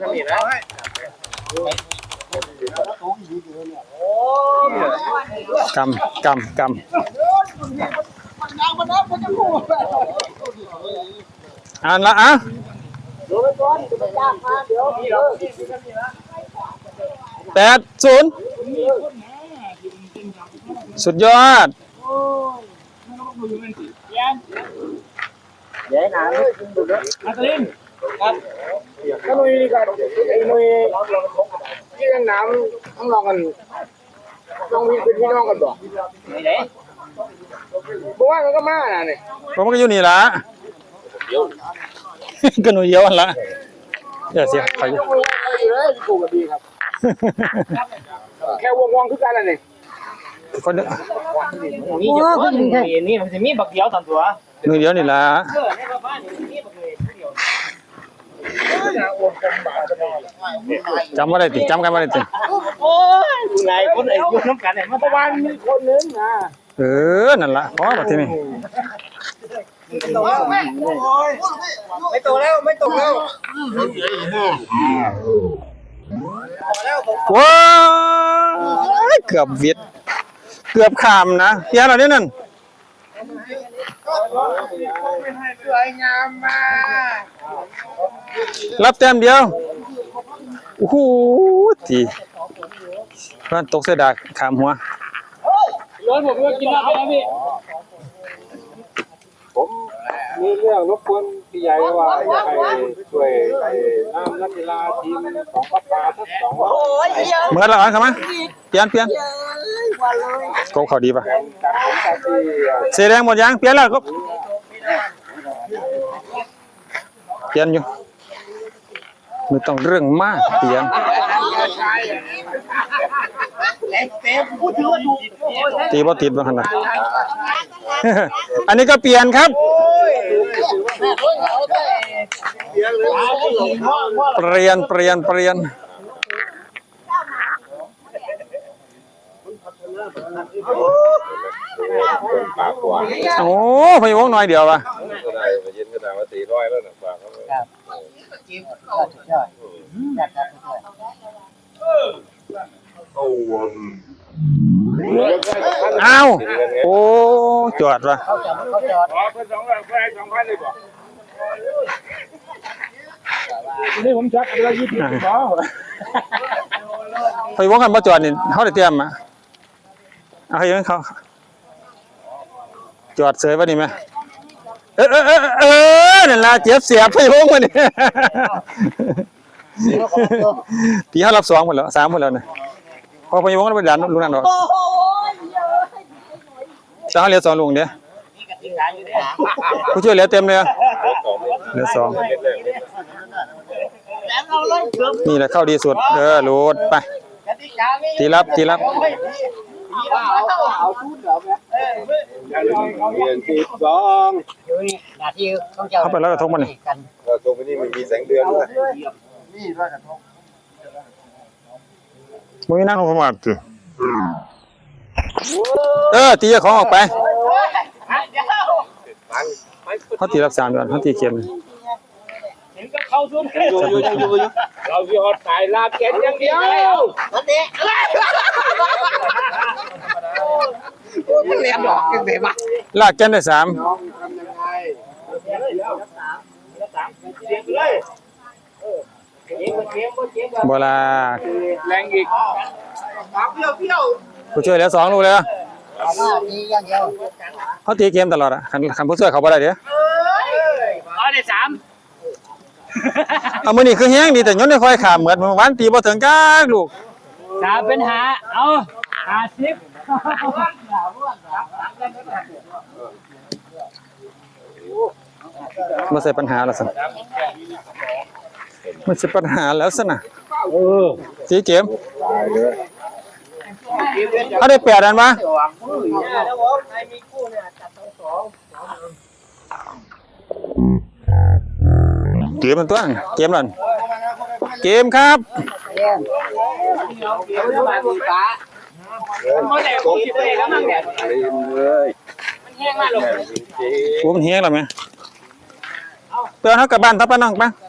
ทำนี่นะกำกำกำอ่านละอะแปดศูนย์สุดยอดเดี๋ยวนะอัศรินครับ ก็นุ้ยนี่ก็ไอ้นุ้ยที่ยังน้ำต้องลองกันต้องมีเป็นพี่น้องกันบ่ไหนเพราะว่ามันก็มาน่ะนี่ผมก็อยู่นี่ละก็หนูเดียวอันละเดี๋ยวเสียไปอยู่อยู่เลยกูก็ดีครับ แค่วงวงคือกันน่ะนี่คนเดียวนี่จะคนนี่นี่มันจะมีบักเดียวตามตัวหนูเดียวนี่ละ เออในบ้านนี่มีบักเลยเดียว จำว่าได้ติจำกันว่าได้ติโอ้ยไงคนไอ้ยุ่น้ำกันเนี่ยมันประมาณมีคนนึงนะเออนั่นละพอแบบที่นี่ไม่โตแล้วไม่โตแล้วว้ายเกือบวิดเกือบขามนะเพียนอะไรนั่น สวยงามมากรับแต้มเดียวโอ้โหทีเพื่อนตกเสยดากขามหัวร้อนผมก็กินแล้วไปแล้วพี่มีเรื่องรบกวนพี่ใหญ่ว่าให้ช่วยไอ้น้ำนักกีฬาทีมของพัฒนาทั้งสองวันเหมือนละอ่อนครับมั้ยเปลี่ยนเปลี่ยน โกเขาดีป่ะจากผมจากที่เสียแดงหมดยังเปลี่ยนแล้วก็เปลี่ยนอยู่ไม่ต้องเรื่องมากเปลี่ยนเต็มพูดถึงว่าถูกตีบ่ติดบ่ขนาดอันนี้ก็เปลี่ยนครับเปลี่ยนเปลี่ยนเปลี่ยน โอ้พยวงหน่อยเดียวว่ะก็ได้มายินก็ได้ว่าสี่ร้อยแล้วนะฝากเขาเลยอ้าวโอ้จอดว่ะขอเพิ่นสองร้อยแค่สองพันเลยบ่นี่ผมชักเรือยี่สิบสองพยวงกันบ่จอดนี่เฮาได้เตรียมอะ เอาให้ยังเขาจอดเสยไว้นี่ไหมเออเออเออเออนั่นล่ะเจ็บเสียบพยวงมานี่ตีเขารับสองหมดแล้วสามหมดแล้วนะพอพยวงก็ไปดันลุงนั่นดอกจะเขาเหลือสองลุงเดียวผู้ช่วยเหลือเต็มเลยอะเหลือสองนี่แหละเข้าดีสุด เออรูดไปตีรับตีรับ เรียนสิบสองหน้าที่ของเจ้าเขาไปแล้วกระทงมันนี่กันก็ตรงนี้มันมีแสงเดือนด้วยนี่ด้วยกระทงมึงนั่งของผมอะสิเออตีของออกไปเขาตีรับสามเดือนเขาตีเข็มเห็นก็เข้าซุ้มอยู่อยู่อยู่เราที่ฮอตสายลาเก็ตอย่างเดียวนั่นเอง มันเรียนบอกกันเลยป่ะลากแกนได้สามน้องทำยังไงเลยเกมเกมเกมบลากแรงอีกเปรี้ยวเปรี้ยวผู้ช่วยเหลือสองลูกเลยอะนี่อย่างเดียวเขาตีเกมตลอดอะคันคันผู้ช่วยเขาบ่ได้เดี๋ยวเอาได้สามเอามือนี่คือแห้งดีแต่ย้อนได้ค่อยขาเหมือนเมื่อวานตีบ่ถึงกากลูกสามเป็นหาเอาหาสิบ มาใส่ปัญหาแล้วสิมันใช่ปัญหาแล้วสินะสีเกมเขาได้แปดอันปะเกมมันตัวนั้นเกมนั่นเกมครับ เขาแต่ผมคิดไปแล้วมั้งเนี่ยเรียนเลยแห้งมากเลยจริงโอ้มันเฮี้ยงแล้วไหมเตือนเขากลับบ้านทับป้าน้องปะค